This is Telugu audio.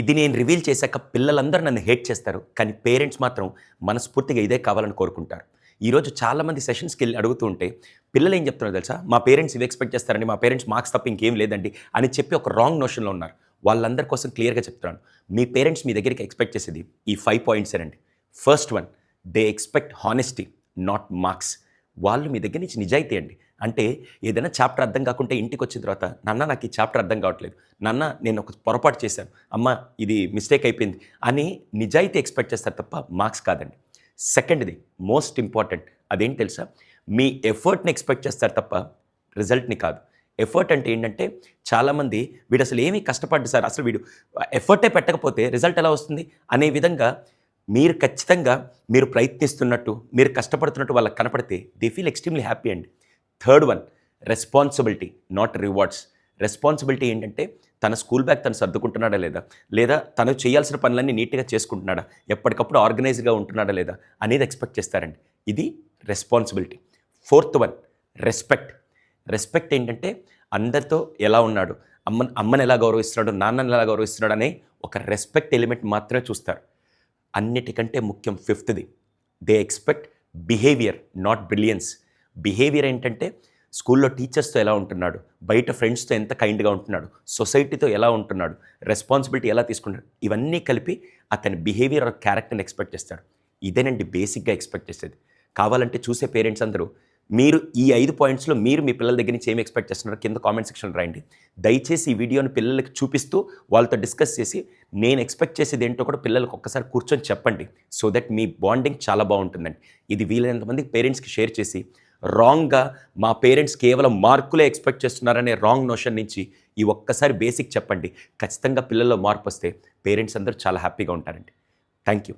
ఇది నేను రివీల్ చేశాక పిల్లలందరూ నన్ను హేట్ చేస్తారు. కానీ పేరెంట్స్ మాత్రం మనస్ఫూర్తిగా ఇదే కావాలని కోరుకుంటారు. ఈరోజు చాలామంది సెషన్స్కి వెళ్ళి అడుగుతూ ఉంటే పిల్లలు ఏం చెప్తున్నారు తెలుసా? మా పేరెంట్స్ ఇవి ఎక్స్పెక్ట్ చేస్తారండి మా పేరెంట్స్ మార్క్స్ తప్ప ఇంకేం లేదండి అని చెప్పి ఒక రాంగ్ నోషన్లో ఉన్నారు. వాళ్ళందరి కోసం క్లియర్గా చెప్తున్నాను. మీ పేరెంట్స్ మీ దగ్గరికి ఎక్స్పెక్ట్ చేసేది ఈ ఫైవ్ పాయింట్స్ అండి first one they expect honesty not marks వాళ్ళు మీ దగ్గర నుంచి నిజాయితీ అండి. అంటే ఏదైనా చాప్టర్ అర్థం కాకుంటే ఇంటికి వచ్చిన తర్వాత నాన్న నాకు ఈ చాప్టర్ అర్థం కావట్లేదు. నాన్న నేను ఒక పొరపాటు చేశాను. అమ్మ ఇది మిస్టేక్ అయిపోయింది. అని నిజాయితీ ఎక్స్పెక్ట్ చేస్తారు తప్ప మార్క్స్ కాదండి. సెకండ్ది మోస్ట్ ఇంపార్టెంట్ అదేంటి తెలుసా? మీ ఎఫర్ట్ని ఎక్స్పెక్ట్ చేస్తారు తప్ప రిజల్ట్ని కాదు. ఎఫర్ట్ అంటే ఏంటంటే చాలామంది వీడు అసలు ఏమీ కష్టపడ్డు సార్. అసలు వీడు ఎఫర్టే పెట్టకపోతే రిజల్ట్ ఎలా వస్తుంది? అనే విధంగా మీరు ఖచ్చితంగా మీరు ప్రయత్నిస్తున్నట్టు మీరు కష్టపడుతున్నట్టు వాళ్ళకి కనపడితే దే ఫీల్ ఎక్స్ట్రీమ్లీ హ్యాపీ అండి third one responsibility not rewards responsibility ఏంటంటే తన స్కూల్ బ్యాగ్ తను సర్దుకుంటున్నాడా లేదా? లేదా తను చేయాల్సిన పనులన్నీ నీట్గా చేసుకుంటున్నాడా? ఎప్పటికప్పుడు ఆర్గనైజ్గా ఉంటున్నాడా లేదా? అనేది ఎక్స్పెక్ట్ చేస్తారండి. ఇది responsibility fourth one respect respect ఏంటంటే అందరితో ఎలా ఉన్నాడు? అమ్మ అమ్మని ఎలా గౌరవిస్తున్నాడు? నాన్నని ఎలా గౌరవిస్తున్నాడు? అనే ఒక రెస్పెక్ట్ ఎలిమెంట్ మాత్రమే చూస్తారు. అన్నిటికంటే ముఖ్యం ఫిఫ్త్ది. They expect behaviour not brilliance behaviour ఏంటంటే స్కూల్లో టీచర్స్తో ఎలా ఉంటున్నాడు? బయట ఫ్రెండ్స్తో ఎంత కైండ్గా ఉంటున్నాడు? సొసైటీతో ఎలా ఉంటున్నాడు? రెస్పాన్సిబిలిటీ ఎలా తీసుకుంటాడు? ఇవన్నీ కలిపి అతని బిహేవియర్ ఆర్ క్యారెక్టర్ని ఎక్స్పెక్ట్ చేస్తాడు. ఇదేనండి బేసిక్గా ఎక్స్పెక్ట్ చేసేది. కావాలంటే చూసే పేరెంట్స్ అందరూ మీరు ఈ ఐదు పాయింట్స్లో మీరు మీ పిల్లల దగ్గర నుంచి ఏం ఎక్స్పెక్ట్ చేస్తున్నారో కింద కామెంట్ సెక్షన్ రాయండి. దయచేసి ఈ వీడియోని పిల్లలకి చూపిస్తూ వాళ్ళతో డిస్కస్ చేసి నేను ఎక్స్పెక్ట్ చేసేది ఏంటో కూడా పిల్లలకు ఒక్కసారి కూర్చొని చెప్పండి. సో దట్ మీ బాండింగ్ చాలా బాగుంటుందండి. ఇది వీలైనంత మంది పేరెంట్స్కి షేర్ చేసి రాంగ్గా మా పేరెంట్స్ కేవలం మార్కులే ఎక్స్పెక్ట్ చేస్తున్నారనే రాంగ్ నోషన్ నుంచి ఈ ఒక్కసారి బేసిక్ చెప్పండి. ఖచ్చితంగా పిల్లల్లో మార్పు వస్తే పేరెంట్స్ అందరూ చాలా హ్యాపీగా ఉంటారండి. Thank you